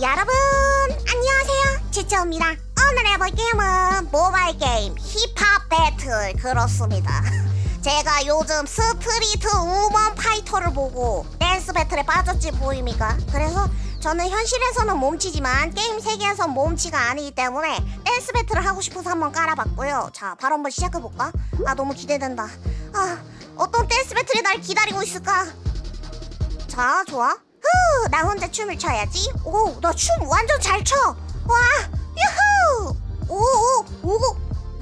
여러분 안녕하세요. 지체입니다. 오늘 해볼 게임은 모바일 게임 힙합 배틀. 그렇습니다. 제가 요즘 스트리트 우먼 파이터를 보고 댄스 배틀에 빠졌지 보입니까 그래서 저는 현실에서는 몸치지만 게임 세계에선 몸치가 아니기 때문에 댄스 배틀을 하고 싶어서 한번 깔아봤고요. 자 바로 한번 시작해볼까? 아 너무 기대된다. 아 어떤 댄스 배틀이 날 기다리고 있을까? 자, 좋아. 후, 나 혼자 춤을 춰야지. 오, 나춤 완전 잘 춰. 와, 유후. 오, 오, 오,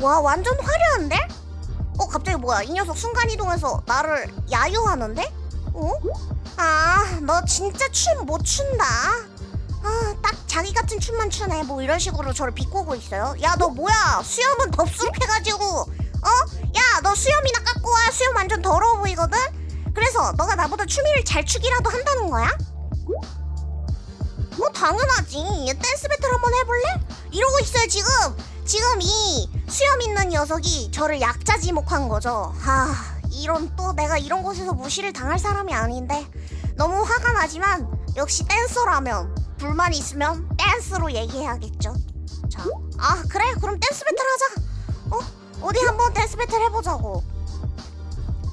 와, 완전 화려한데? 어, 갑자기 뭐야? 이 녀석 순간 이동해서 나를 야유하는데? 어? 아, 너 진짜 춤 못 춘다. 아, 딱 자기 같은 춤만 추네. 뭐 이런 식으로 저를 비꼬고 있어요. 야, 너 뭐야? 수염은 덥수룩해가지고. 어? 야, 너 수염이나 깎고 와. 수염 완전 더러워 보이거든? 그래서 너가 나보다 춤을 잘 추기라도 한다는 거야? 뭐 당연하지. 댄스 배틀 한번 해볼래? 이러고 있어요 지금. 지금 이 수염 있는 녀석이 저를 약자 지목한 거죠. 하, 이런 또 내가 이런 곳에서 무시를 당할 사람이 아닌데 너무 화가 나지만 역시 댄서라면 불만 있으면 댄스로 얘기해야겠죠. 자, 아 그래 그럼 댄스 배틀 하자. 어 어디 한번 댄스 배틀 해보자고.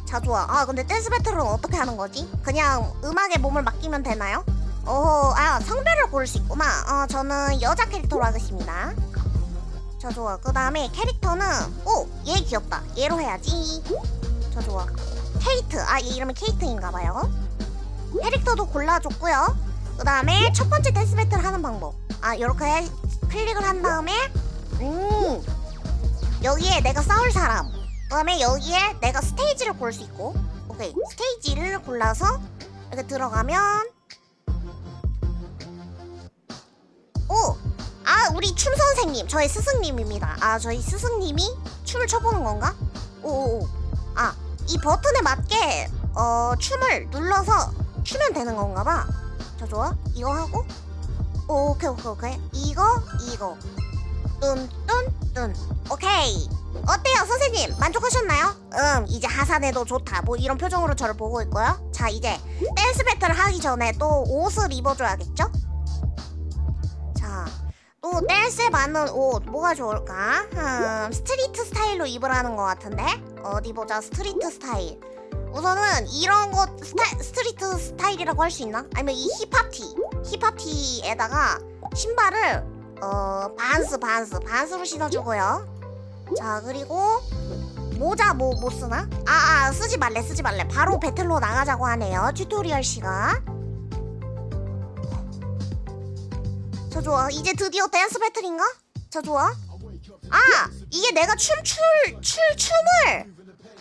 자 좋아 아 근데 댄스 배틀은 어떻게 하는 거지? 그냥 음악에 몸을 맡기면 되나요? 어 아 성별을 고를 수 있구나 어 저는 여자 캐릭터로 하겠습니다. 자 좋아. 그 다음에 캐릭터는 오 얘 귀엽다. 얘로 해야지. 자 좋아. 케이트. 아 얘 이름이 케이트인가봐요. 캐릭터도 골라줬고요. 그 다음에 첫 번째 댄스 배틀 하는 방법. 아 요렇게 클릭을 한 다음에 음 여기에 내가 싸울 사람. 그 다음에 여기에 내가 스테이지를 고를 수 있고. 오케이. 스테이지를 골라서 이렇게 들어가면 오! 아 우리 춤 선생님. 저희 스승님입니다. 아 저희 스승님이 춤을 춰보는 건가? 오오오. 아 이 버튼에 맞게 어 춤을 눌러서 추면 되는 건가 봐자 좋아. 이거 하고. 오, 오케이 오케이 오케이. 이거 이거. 뚠뚠뚠. 오케이. 어때요 선생님? 만족하셨나요? 음 이제 하산해도 좋다. 뭐 이런 표정으로 저를 보고 있고요. 자 이제 댄스 배틀을 하기 전에 또 옷을 입어줘야겠죠? 자또 댄스에 맞는 옷. 뭐가 좋을까? 음 스트리트 스타일로 입으라는 것 같은데? 어디 보자 스트리트 스타일. 우선은 이런 것 스타, 스트리트 스타일이라고 할 수 있나? 아니면 이 힙합 티. 힙합 티에다가 신발을 어 반스 반스 반스로 신어주고요. 자 그리고 모자 뭐 못 쓰나? 아, 아 쓰지 말래 쓰지 말래. 바로 배틀로 나가자고 하네요. 튜토리얼 시간 자 좋아. 이제 드디어 댄스 배틀인가? 자 좋아? 아 이게 내가 춤 출 출 춤을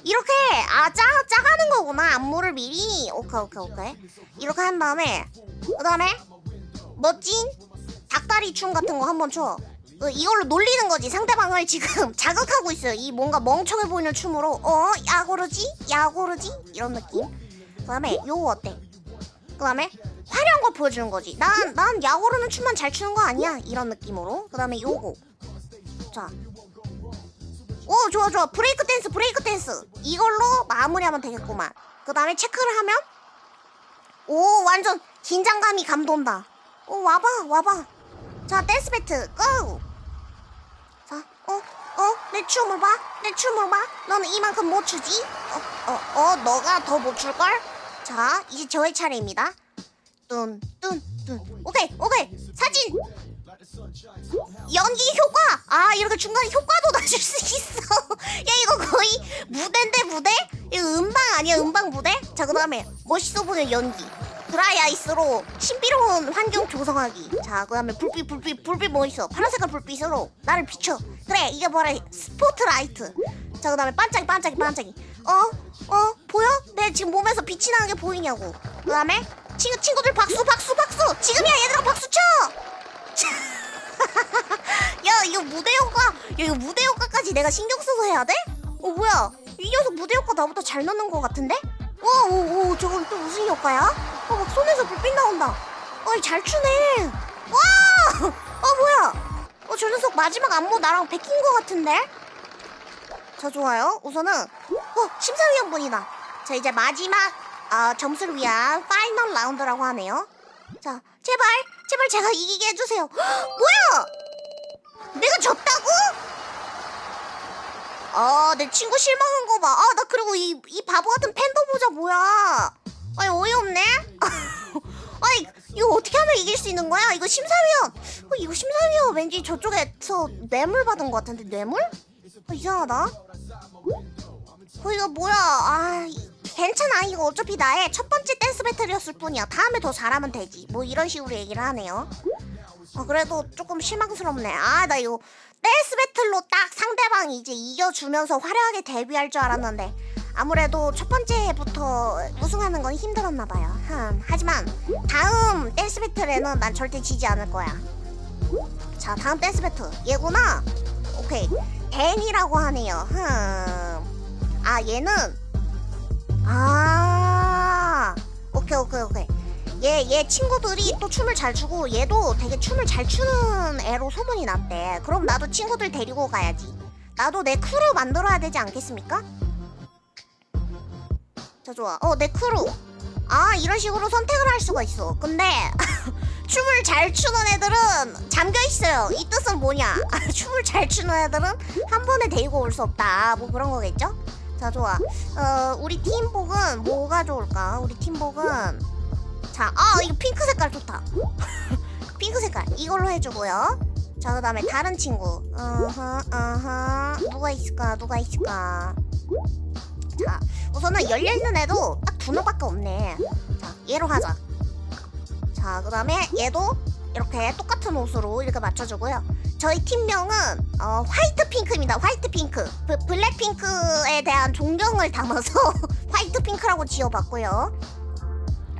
이렇게 아 짜, 짜가는 거구나. 안무를 미리. 오케이 오케이 오케이. 이렇게 한 다음에 그 다음에 멋진 닭다리 춤 같은 거 한번 춰. 어, 이걸로 놀리는 거지. 상대방을 지금 자극하고 있어요. 이 뭔가 멍청해 보이는 춤으로. 어 야고르지? 야고르지? 이런 느낌? 그 다음에 요거 어때? 그 다음에 화려한 걸 보여주는 거지. 난 난 야고르는 춤만 잘 추는 거 아니야. 이런 느낌으로. 그 다음에 요거. 자 오 좋아 좋아. 브레이크 댄스 브레이크 댄스. 이걸로 마무리하면 되겠구만. 그 다음에 체크를 하면? 오 완전 긴장감이 감돈다. 오 와봐 와봐. 자 댄스 배틀 고! 자, 어, 어, 내 춤을 봐, 내 춤을 봐. 너는 이만큼 못 추지? 어, 어, 어, 너가 더 못 출걸? 자, 이제 저의 차례입니다. 뚠, 뚠, 뚠. 오케이, 오케이. 사진. 연기 효과. 아, 이렇게 중간에 효과도 넣어줄 수 있어. 야, 이거 거의 무대인데 무대? 이거 음방 아니야, 음방 무대? 자, 그 다음에 멋있어 보이는 연기. 드라이 아이스로 신비로운 환경 조성하기. 자, 그다음에 불빛, 불빛, 불빛 뭐 있어? 파란색깔 불빛으로 나를 비춰. 그래, 이게 뭐라? 스포트라이트. 자, 그다음에 반짝이, 반짝이, 반짝이. 어, 어, 보여? 내 지금 몸에서 빛이 나는 게 보이냐고. 그 다음에 친구, 친구들 박수, 박수, 박수. 지금이야, 얘들아, 박수 쳐. 야, 이거 무대 효과, 야, 이거 무대 효과까지 내가 신경 써서 해야 돼? 어, 뭐야? 이 녀석 무대 효과 나보다 잘 넣는 것 같은데? 오, 오, 오, 저건 또 무슨 효과야? 어, 막 손에서 불빛 나온다. 어이, 잘 추네. 와! 어, 뭐야? 어, 저 녀석 마지막 안무 나랑 베낀 것 같은데? 자, 좋아요. 우선은, 어, 심사위원분이다. 자, 이제 마지막, 어, 점수를 위한 파이널 라운드라고 하네요. 자, 제발, 제발 제가 이기게 해주세요. 뭐야? 내가 졌다고? 아, 내 친구 실망한 거 봐. 아, 나 그리고 이, 이 바보 같은 팬더 모자 뭐야? 아니, 어이없네? 아니, 이거 어떻게 하면 이길 수 있는 거야? 이거 심사위원. 어, 이거 심사위원 왠지 저쪽에서 뇌물 받은 것 같은데, 뇌물? 어, 이상하다. 어, 이거 뭐야? 아, 이- 괜찮아. 이거 어차피 나의 첫 번째 댄스 배틀이었을 뿐이야. 다음에 더 잘하면 되지. 뭐 이런 식으로 얘기를 하네요. 어, 그래도 조금 실망스럽네. 아, 나 이거 댄스 배틀로 딱 상대방이 이제 이겨주면서 화려하게 데뷔할 줄 알았는데 아무래도 첫 번째부터 우승하는 건 힘들었나 봐요. 흠. 하지만 다음 댄스 배틀에는 난 절대 지지 않을 거야. 자, 다음 댄스 배틀 얘구나. 오케이. 댄이라고 하네요. 흠. 아, 얘는 아. 오케이, 오케이, 오케이. 얘, 얘 친구들이 또 춤을 잘 추고 얘도 되게 춤을 잘 추는 애로 소문이 났대. 그럼 나도 친구들 데리고 가야지. 나도 내 크루 만들어야 되지 않겠습니까? 자, 좋아. 어, 내 크루. 아, 이런 식으로 선택을 할 수가 있어. 근데 춤을 잘 추는 애들은 잠겨 있어요. 이 뜻은 뭐냐? 춤을 잘 추는 애들은 한 번에 데리고 올 수 없다. 뭐 그런 거겠죠? 자, 좋아. 어, 우리 팀복은 뭐가 좋을까? 우리 팀복은 자, 아 이거 핑크 색깔 좋다. 핑크 색깔 이걸로 해주고요. 자, 그다음에 다른 친구. 어허, 어허. 누가 있을까? 누가 있을까? 자, 우선은 열려 있는 애도 딱 두 명밖에 없네. 자, 얘로 하자. 자, 그 다음에 얘도 이렇게 똑같은 옷으로 이렇게 맞춰주고요. 저희 팀명은 어, 화이트 핑크입니다. 화이트 핑크. 브, 블랙 핑크에 대한 존경을 담아서 화이트 핑크라고 지어봤고요.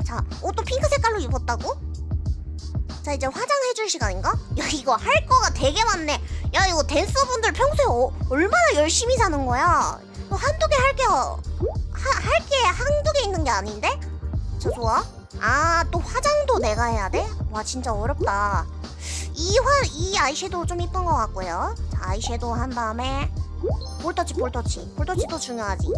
자, 옷도 핑크 색깔로 입었다고? 자, 이제 화장해줄 시간인가? 야, 이거 할 거가 되게 많네. 야, 이거 댄서분들 평소에 어, 얼마나 열심히 사는 거야? 한두 개 할 게, 할 게 한두 개 있는 게 아닌데? 자, 좋아. 아, 또 화장도 내가 해야 돼? 와, 진짜 어렵다. 이 화, 이 아이섀도우 좀 이쁜 것 같고요. 자, 아이섀도우 한 다음에 볼터치, 볼터치. 볼터치도 중요하지.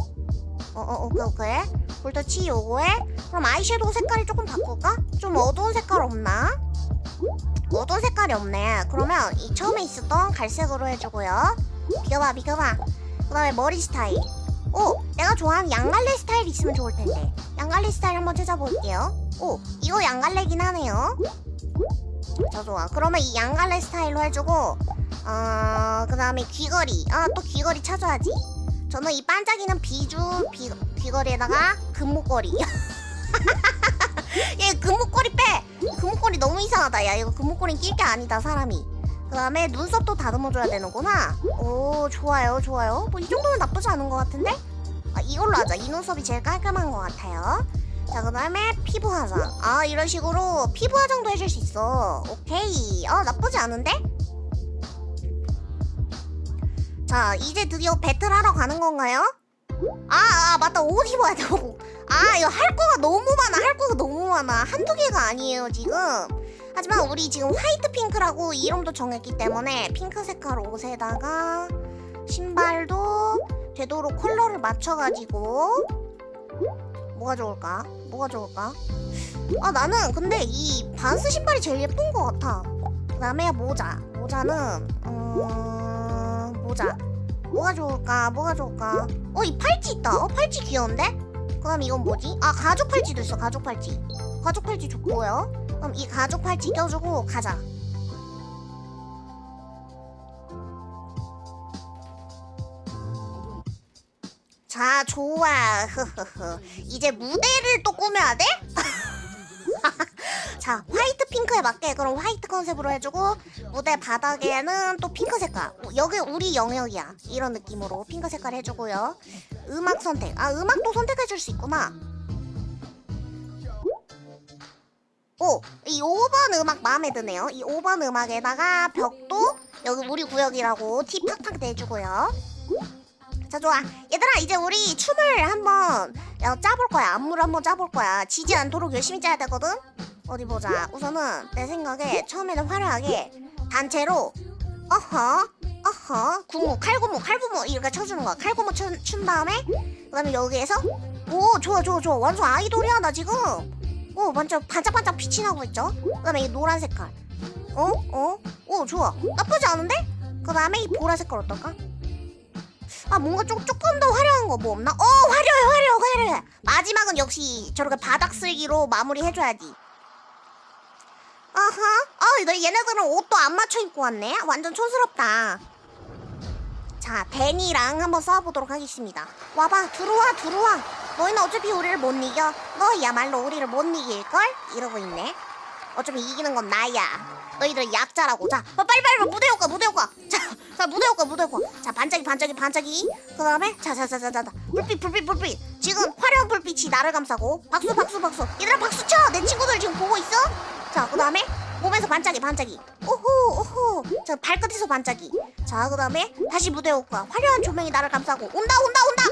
어, 어, 오케이, 오케이. 볼터치 요거에 그럼 아이섀도우 색깔이 조금 바꿀까? 좀 어두운 색깔 없나? 어두운 색깔이 없네. 그러면 이 처음에 있었던 갈색으로 해주고요. 비켜봐, 비켜봐. 그 다음에 머리 스타일. 오, 내가 좋아하는 양갈래 스타일 있으면 좋을 텐데. 양갈래 스타일 한번 찾아볼게요. 오, 이거 양갈래긴 하네요. 자, 좋아. 그러면 이 양갈래 스타일로 해주고, 어, 그 다음에 귀걸이. 아, 또 귀걸이 찾아야지. 저는 이 반짝이는 비주 귀, 귀걸이에다가 금목걸이. 얘 금목걸이 빼. 금목걸이 너무 이상하다. 야 이거 금목걸이 낄 게 아니다 사람이. 그 다음에 눈썹도 다듬어줘야 되는구나. 오 좋아요 좋아요. 뭐 이 정도면 나쁘지 않은 것 같은데? 아 이걸로 하자. 이 눈썹이 제일 깔끔한 것 같아요. 자 그 다음에 피부 화장. 아 이런 식으로 피부 화장도 해줄 수 있어. 오케이. 어 나쁘지 않은데? 자 이제 드디어 배틀하러 가는 건가요? 아, 아 맞다 옷 입어야 돼. 옷. 아 이거 할 거가 너무 많아. 할 거가 너무 많아. 한두 개가 아니에요 지금. 하지만 우리 지금 화이트 핑크라고 이름도 정했기 때문에 핑크 색깔 옷에다가 신발도 되도록 컬러를 맞춰가지고 뭐가 좋을까? 뭐가 좋을까? 아 나는 근데 이 반스 신발이 제일 예쁜 것 같아. 그다음에 모자. 모자는 음 모자. 뭐가 좋을까? 뭐가 좋을까? 어, 이 팔찌 있다. 어, 팔찌 귀여운데? 그럼 이건 뭐지? 아, 가죽 팔찌도 있어. 가죽 팔찌. 가죽 팔찌 좋고요. 그럼 이 가죽 팔찌 껴주고 가자. 자, 좋아. 이제 무대를 또 꾸며야 돼? 자, 화이트 핑크에 맞게 그럼 화이트 컨셉으로 해주고 무대 바닥에는 또 핑크 색깔. 어, 여기 우리 영역이야. 이런 느낌으로 핑크 색깔 해주고요. 음악 선택. 아, 음악도 선택해줄 수 있구나. 오, 이 5번 음악 마음에 드네요. 이 5번 음악에다가 벽도 여기 우리 구역이라고 티 팍팍 내주고요. 자, 좋아. 얘들아, 이제 우리 춤을 한번 야, 짜볼 거야. 안무를 한번 짜볼 거야. 지지 않도록 열심히 짜야 되거든? 어디 보자. 우선은 내 생각에 처음에는 화려하게 단체로 어허 어허 구무 칼구무 칼구무 이렇게 쳐주는 거야. 칼구무 춘, 춘 다음에 그 다음에 여기에서 오 좋아 좋아 좋아 완전 아이돌이야 나 지금 오 완전 반짝반짝 빛이 나고 있죠 그 다음에 이 노란 색깔 어? 어? 오 좋아 나쁘지 않은데? 그 다음에 이 보라 색깔 어떨까? 아 뭔가 좀, 조금 더 화려한 거 뭐 없나? 어 화려해 화려해 화려해 마지막은 역시 저렇게 바닥 쓸기로 마무리 해줘야지 아하 아 얘네들은 옷도 안 맞춰 입고 왔네 완전 촌스럽다 자 데니랑 한번 싸워보도록 하겠습니다 와봐 들어와 들어와 너희는 어차피 우리를 못 이겨. 너희야말로 우리를 못 이길걸? 이러고 있네. 어차피 이기는 건 나야. 너희들 약자라고. 자 어, 빨리 빨리 무대 효과 무대 효과. 자, 자 무대 효과 무대 효과. 자 반짝이 반짝이 반짝이. 그 다음에 자자 자 자 자. 불빛 불빛 불빛. 지금 화려한 불빛이 나를 감싸고. 박수 박수 박수. 얘들아 박수 쳐 내 친구들 지금 보고 있어? 자 그 다음에 몸에서 반짝이 반짝이. 오호 오호. 자 발끝에서 반짝이. 자 그 다음에 다시 무대 효과. 화려한 조명이 나를 감싸고. 온다 온다 온다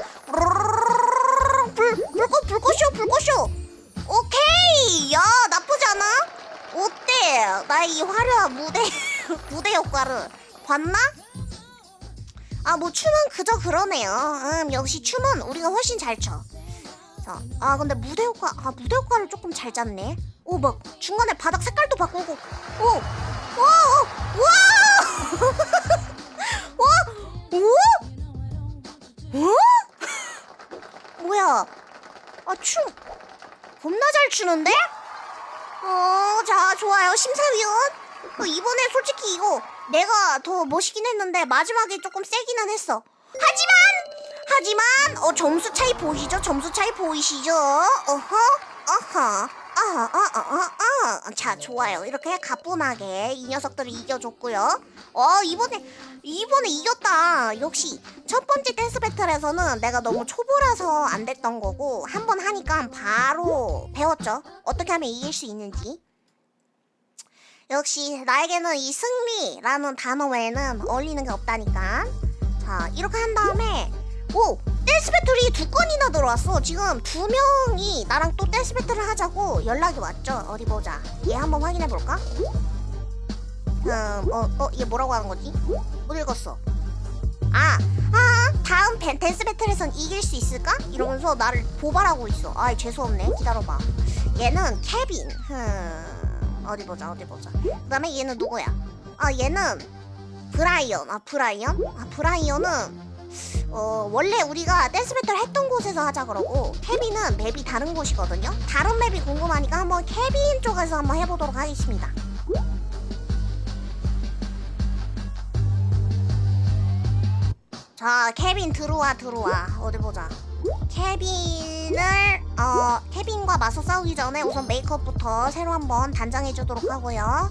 불 불꽃 불꽃쇼 불꽃쇼 오케이 야 나쁘지 않아 어때 나의 이 화려한 무대 무대 효과를 봤나? 아 뭐 춤은 그저 그러네요 음 역시 춤은 우리가 훨씬 잘 춰. 자, 아 근데 무대 효과 아 무대 효과를 조금 잘 짰네 오 막 중간에 바닥 색깔도 바꾸고 오와와와 와? 오? 뭐야 아 춤 겁나 잘 추는데? 어, 자, 좋아요. 심사위원. 어, 이번에 솔직히 이거 내가 더 멋있긴 했는데 마지막에 조금 세기는 했어. 하지만, 하지만, 어, 점수 차이 보이시죠? 점수 차이 보이시죠? 어허, 어허. 아, 아, 아, 아, 아. 자, 좋아요. 이렇게 가뿐하게 이 녀석들을 이겨줬고요. 어, 이번에, 이번에 이겼다. 역시 첫 번째 댄스 배틀에서는 내가 너무 초보라서 안 됐던 거고 한 번 하니까 바로 배웠죠. 어떻게 하면 이길 수 있는지. 역시 나에게는 이 승리라는 단어 외에는 어울리는 게 없다니까. 자, 이렇게 한 다음에 오! 댄스 배틀이 두 건이나 들어왔어. 지금 두 명이 나랑 또 댄스 배틀을 하자고 연락이 왔죠. 어디 보자. 얘 한번 확인해 볼까? 음, 어, 어, 이게 뭐라고 하는 거지? 못 읽었어. 아, 아, 다음 밴, 댄스 배틀에선 이길 수 있을까? 이러면서 나를 고발하고 있어. 아이, 재수없네. 기다려봐. 얘는 케빈. 흠, 어디 보자, 어디 보자. 그 다음에 얘는 누구야? 아, 얘는 브라이언. 아, 브라이언? 아, 브라이언은 어, 원래 우리가 댄스 배틀 했던 곳에서 하자 그러고 케빈은 맵이 다른 곳이거든요. 다른 맵이 궁금하니까 한번 케빈 쪽에서 한번 해보도록 하겠습니다. 자, 케빈 들어와 들어와. 어디 보자. 케빈을 어 케빈과 맞서 싸우기 전에 우선 메이크업부터 새로 한번 단장해 주도록 하고요.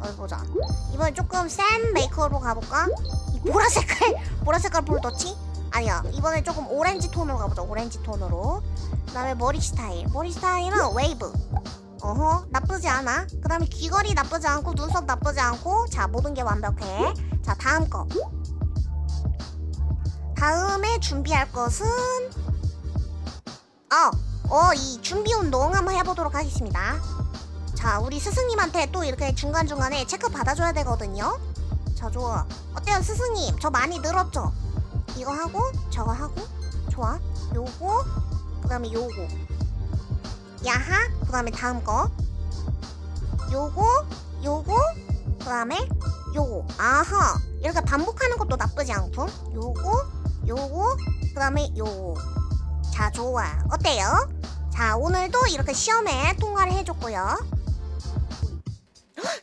어디 보자. 이번에 조금 센 메이크업으로 가볼까? 이 보라 색깔 보라 색깔 볼 터치? 아니야. 이번에 조금 오렌지 톤으로 가보자. 오렌지 톤으로. 그 다음에 머리 스타일. 머리 스타일은 웨이브. 어허 나쁘지 않아. 그 다음에 귀걸이 나쁘지 않고 눈썹 나쁘지 않고 자 모든 게 완벽해. 자 다음 거. 다음에 준비할 것은 어, 어, 이 준비 운동 한번 해보도록 하겠습니다. 자, 우리 스승님한테 또 이렇게 중간중간에 체크 받아줘야 되거든요. 자, 좋아. 어때요, 스승님? 저 많이 늘었죠? 이거 하고, 저거 하고, 좋아. 요거, 그 다음에 요거. 야하, 그 다음에 다음 거. 요거, 요거, 그 다음에 요거. 아하. 이렇게 반복하는 것도 나쁘지 않고. 요거, 요거, 그 다음에 요거. 자, 좋아. 어때요? 자, 오늘도 이렇게 시험에 통과를 해줬고요.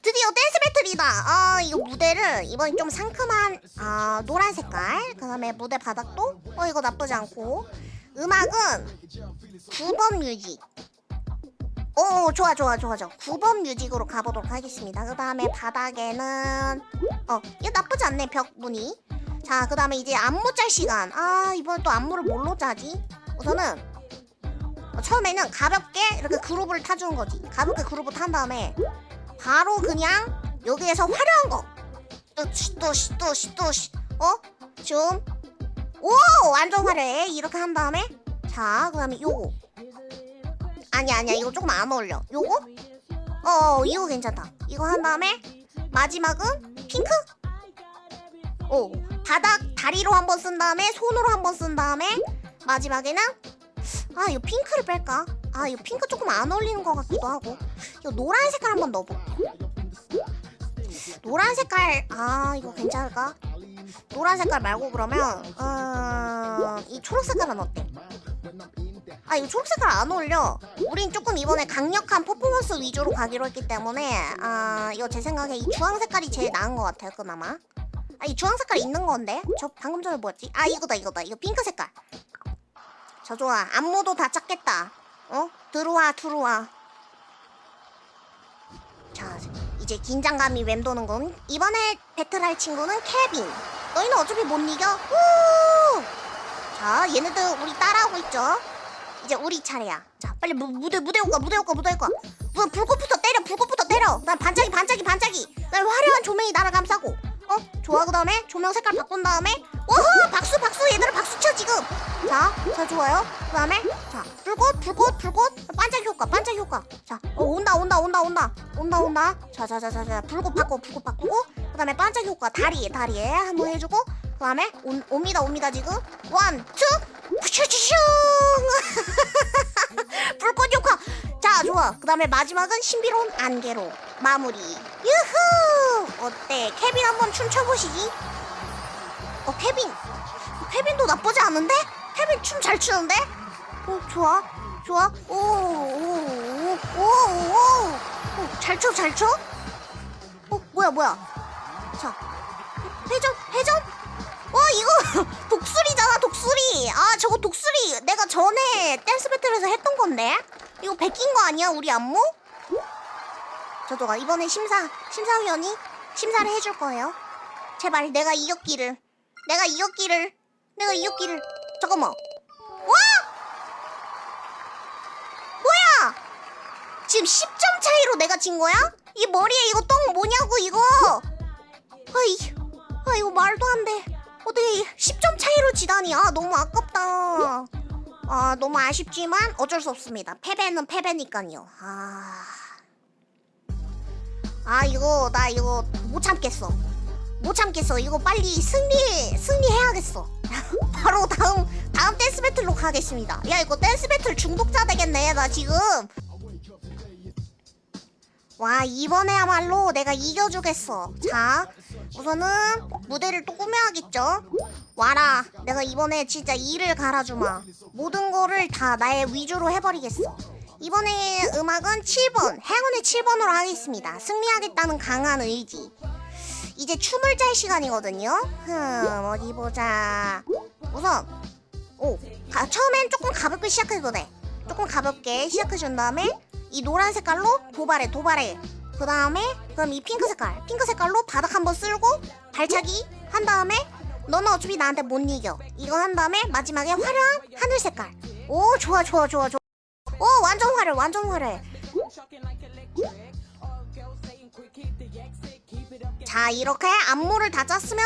헉, 드디어 댄스 배틀이다. 아, 이거 무대를 이번에 좀 상큼한 아, 노란 색깔. 그다음에 무대 바닥도 어 이거 나쁘지 않고. 음악은 9번 뮤직. 오, 좋아, 좋아, 좋아, 좋아. 9번 뮤직으로 가보도록 하겠습니다. 그 다음에 바닥에는 어, 이거 나쁘지 않네 벽 무늬. 자, 그 다음에 이제 안무 짤 시간. 아, 이번에 또 안무를 뭘로 짜지? 우선은 어, 처음에는 가볍게 이렇게 그룹을 타주는 거지. 가볍게 그룹을 탄 다음에 바로 그냥 여기에서 화려한 거. 뚜시 뚜시 뚜시 뚜시. 어? 좀. 오! 완전 화려해. 이렇게 한 다음에 자, 그다음에 요거. 아니 아니야. 이거 조금 안 어울려. 요거? 어, 이거 괜찮다. 이거 한 다음에 마지막은 핑크? 오, 바닥 다리로 한 번 쓴 다음에 손으로 한 번 쓴 다음에 마지막에는 아 이거 핑크를 뺄까? 아 이거 핑크 조금 안 어울리는 것 같기도 하고. 이거 노란 색깔 한번 넣어볼게 노란 색깔 아 이거 괜찮을까? 노란 색깔 말고 그러면 어, 이 초록 색깔은 어때? 아 이거 초록 색깔 안 어울려. 우린 조금 이번에 강력한 퍼포먼스 위주로 가기로 했기 때문에 아 이거 제 생각에 이 주황 색깔이 제일 나은 것 같아요 그나마. 아 이 주황 색깔 있는 건데? 저 방금 전에 뭐였지? 아 이거다 이거다. 이거 핑크 색깔. 저 좋아. 안무도 다 짰겠다 어? 들어와 들어와. 자 이제 긴장감이 맴도는군 이번에 배틀할 친구는 케빈. 너희는 어차피 못 이겨? 우! 자 얘네들 우리 따라하고 있죠? 이제 우리 차례야. 자 빨리 무, 무대 무대 올까 무대 올까 무대 올까? 무, 불꽃부터 때려 불꽃부터 때려. 난 반짝이 반짝이 반짝이. 난 화려한 조명이 나를 감싸고. 어? 좋아 그 다음에 조명 색깔 바꾼 다음에 오호 박수 박수 얘들아 박수 쳐 지금 자, 자 좋아요. 그 다음에 자 불꽃 불꽃 불꽃 반짝 효과 반짝 효과. 자 어, 온다 온다 온다 온다 온다 온다. 자자자자자 불꽃 바꿔 불꽃 바꾸고 그 다음에 반짝 효과 다리에 다리에 한번 해주고 그 다음에 온, 옵니다 옵니다 지금 원 투. 푸슈슈슝 불꽃 효과. 자 좋아. 그 다음에 마지막은 신비로운 안개로 마무리. 유후 어때? 케빈 한번 춤춰보시지. 어 케빈. 케빈도 나쁘지 않은데? 케빈 춤 잘 추는데? 어 좋아. 좋아. 오 오 오 오오잘 춰 잘 춰? 어 뭐야 뭐야. 자 회전 회전? 와 이거 독수리잖아 독수리. 아 저거 독수리. 내가 전에 댄스 배틀에서 했던 건데. 이거 베낀 거 아니야 우리 안무? 저도가 이번에 심사 심사위원이 심사를 해줄 거예요. 제발 내가 이겼기를 내가 이겼기를 내가 이겼기를 잠깐만. 와! 뭐야? 지금 10점 차이로 내가 진 거야? 이 머리에 이거 똥 뭐냐고 이거? 아이 아 이거 말도 안돼. 어떻게 10점 차이로 지다니? 아 너무 아깝다. 아 너무 아쉽지만 어쩔 수 없습니다. 패배는 패배니까요. 아, 아 이거 나 이거 못 참겠어 못 참겠어. 이거 빨리 승리 승리해야겠어. 바로 다음 다음 댄스 배틀로 가겠습니다. 야 이거 댄스 배틀 중독자 되겠네. 나 지금. 와 이번에야말로 내가 이겨주겠어. 자 우선은 무대를 또 꾸며야겠죠. 와라. 내가 이번에 진짜 이를 갈아주마. 모든 거를 다 나의 위주로 해버리겠어. 이번에 음악은 7번, 행운의 7번으로 하겠습니다. 승리하겠다는 강한 의지. 이제 춤을 짤 시간이거든요. 흠, 어디 보자. 우선, 오, 가, 처음엔 조금 가볍게 시작해도 돼. 조금 가볍게 시작해준 다음에 이 노란 색깔로 도발해, 도발해. 그 다음에 그럼 이 핑크 색깔, 핑크 색깔로 바닥 한번 쓸고 발차기 한 다음에 너는 어차피 나한테 못 이겨. 이거 한 다음에 마지막에 화려한 하늘 색깔. 오, 좋아, 좋아, 좋아, 좋아. 오, 완전 화려, 완전 화려. 자 이렇게 안무를 다 짰으면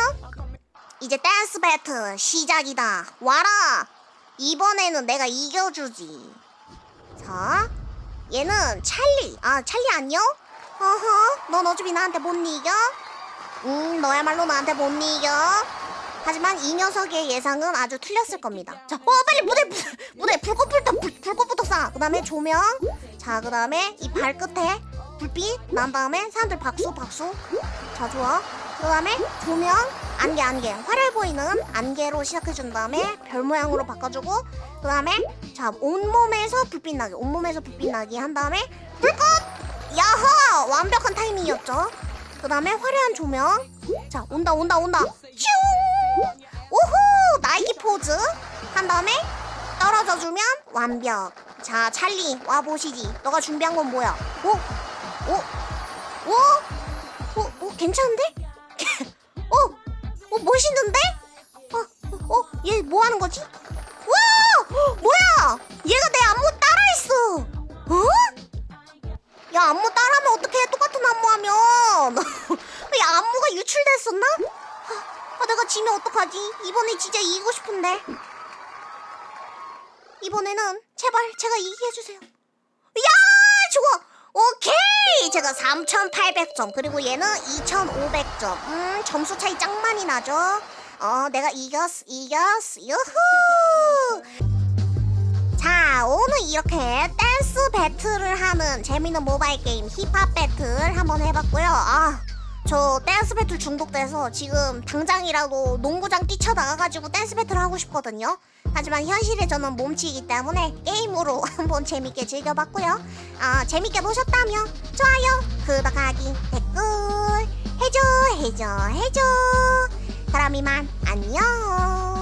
이제 댄스 배틀 시작이다. 와라! 이번에는 내가 이겨주지. 자 얘는 찰리. 아 찰리 안녕? 어허 넌 어차피 나한테 못 이겨? 음 너야말로 나한테 못 이겨. 하지만 이 녀석의 예상은 아주 틀렸을 겁니다. 자 어, 빨리 무대 무, 무대 불꽃부터 불, 불꽃부터 쏴그 다음에 조명. 자 그 다음에 이 발끝에 불빛 난 다음에 사람들 박수 박수. 자 좋아. 그 다음에 조명 안개 안개. 화려해 보이는 안개로 시작해준 다음에 별 모양으로 바꿔주고 그 다음에 자 온몸에서 불빛 나기 온몸에서 불빛 나기 한 다음에 불꽃! 야호 완벽한 타이밍이었죠. 그 다음에 화려한 조명. 자 온다 온다 온다. 슝! 오호 나이키 포즈. 한 다음에 떨어져 주면 완벽. 자 찰리 와 보시지. 너가 준비한 건 뭐야? 오? 오? 오? 어, 어, 괜찮은데? 어, 어, 멋있는데? 어, 어, 어, 얘 뭐 하는 거지? 와, 뭐야? 얘가 내 안무 따라했어. 어? 야, 안무 따라하면 어떡해? 똑같은 안무하면. 야, 안무가 유출됐었나? 아, 아, 내가 지면 어떡하지? 이번에 진짜 이기고 싶은데. 이번에는 제발 제가 이기게 해주세요. 야, 좋아. 오케이! 제가 3,800점, 그리고 얘는 2,500점. 음, 점수 차이 짱 많이 나죠? 어, 내가 이겼어, 이겼어, 유후! 자, 자, 오늘 이렇게 댄스 배틀을 하는 재밌는 모바일 게임 힙합 배틀 한번 해봤고요. 아, 저 댄스 배틀 중독돼서 지금 당장이라도 농구장 뛰쳐나가가지고 댄스 배틀 하고 싶거든요. 하지만 현실에 저는 몸치이기 때문에 게임으로 한번 재밌게 즐겨봤고요. 아, 재밌게 보셨다면 좋아요, 구독하기, 댓글 해줘, 해줘, 해줘. 그럼 이만 안녕.